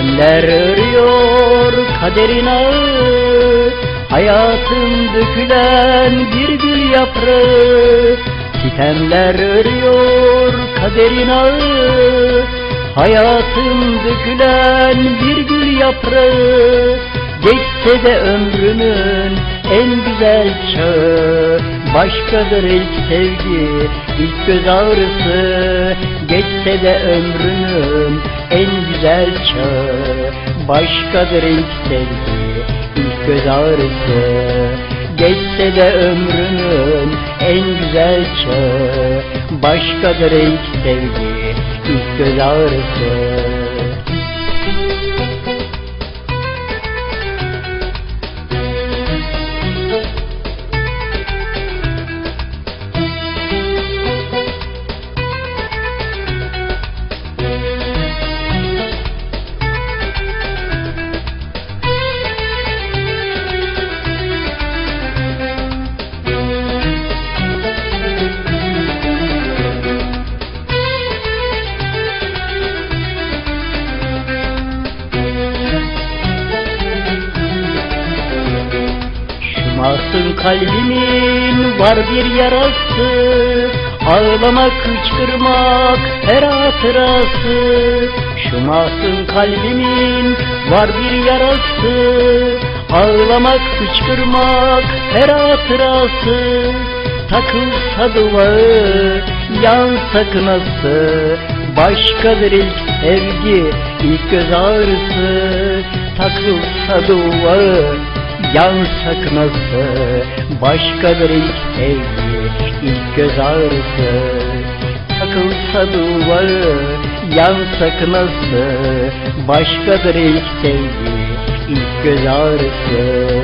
Sitemler örüyor kaderin ağı. Hayatım dökülen bir gül yaprağı. Sitemler örüyor kaderin ağı. Hayatım dökülen bir gül yaprağı. Geçse de ömrümün en güzel çağı Başkadır ilk sevgi, ilk göz ağrısı. Geçse de ömrümün en güzel çağı. Başkadır ilk sevgi, ilk göz ağrısı. Geçse de ömrümün en güzel çağı. Başkadır ilk sevgi, ilk göz ağrısı Şımarsın kalbimin var bir yarası. Ağlamak, hıçkırmak her hatırası Şımarsın kalbimin var bir yarası. Ağlamak, hıçkırmak her hatırası Takılsa duvağı, yansa kınası Başkadır ilk sevgi, ilk göz ağrısı. Takılsa duvağı, Yansa kınası başkadır ilk sevgi ilk göz ağrısı. Takılsa duvarı yansa kınası başkadır ilk sevgi ilk göz ağrısı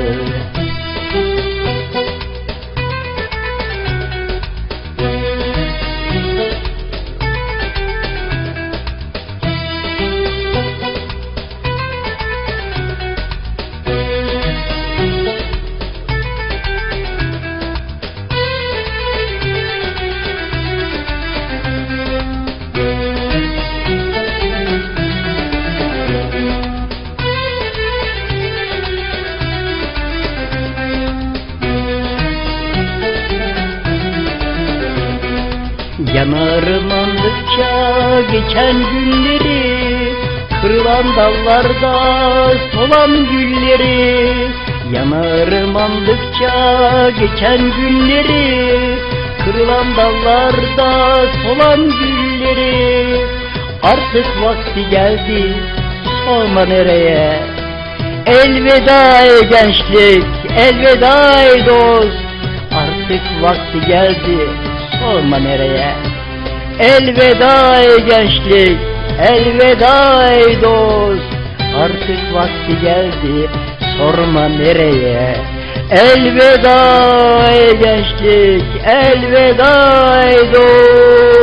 Yanarım andıkça geçen günleri Kırılan dallarda solan gülleri. Yanarım andıkça geçen günleri Kırılan dallarda solan gülleri. Artık vakti geldi sorma nereye. Elveda ey gençlik, elveda ey dost. Artık vakti geldi sorma nereye Elveda ey gençlik, elveda ey dost. Artık vakti geldi sorma nereye. Elveda ey gençlik, elveda ey dost